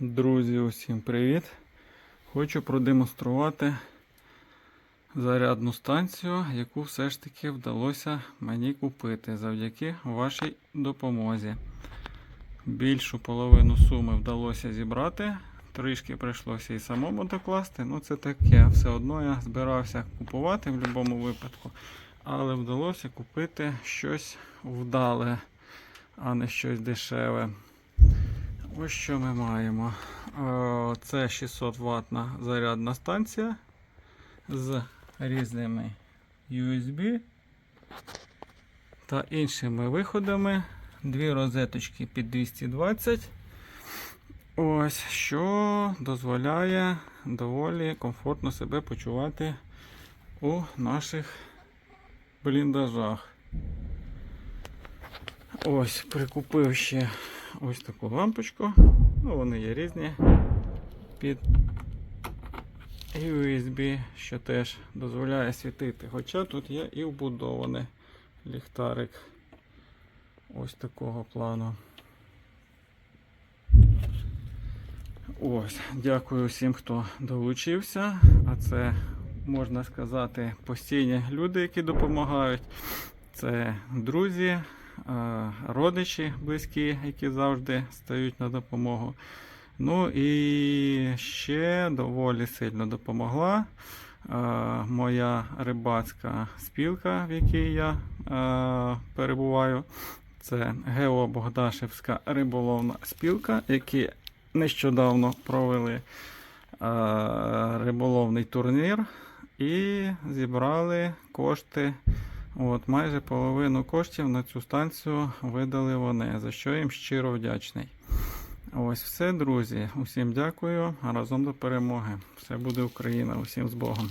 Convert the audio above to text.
Друзі, усім привіт! Хочу продемонструвати зарядну станцію, яку все ж таки вдалося мені купити завдяки вашій допомозі. Більшу половину суми вдалося зібрати. Трішки прийшлося і самому докласти. Ну це таке, все одно я збирався купувати в будь-якому випадку. Але вдалося купити щось вдале, а не щось дешеве. Ось що ми маємо. Е, Це 600 ватна зарядна станція з різними USB та іншими виходами. Дві розеточки під 220. Ось що дозволяє доволі комфортно себе почувати у наших бліндажах. Ось прикупив ще ось таку лампочку. Ну, вони є різні під USB, що теж дозволяє світити. Хоча тут є і вбудований ліхтарик ось такого плану. Ось, дякую всім, хто долучився. А це, можна сказати, постійні люди, які допомагають. Це друзі, родичі близькі, які завжди стають на допомогу. Ну і ще доволі сильно допомогла е, моя рибацька спілка, в якій я е, перебуваю. Це Гео Богдашевська риболовна спілка, які нещодавно провели е, риболовний турнір і зібрали кошти. От, майже половину коштів на цю станцію видали вони, за що їм щиро вдячний. Ось все, друзі. Усім дякую. Разом до перемоги. Все буде Україна. Усім з Богом.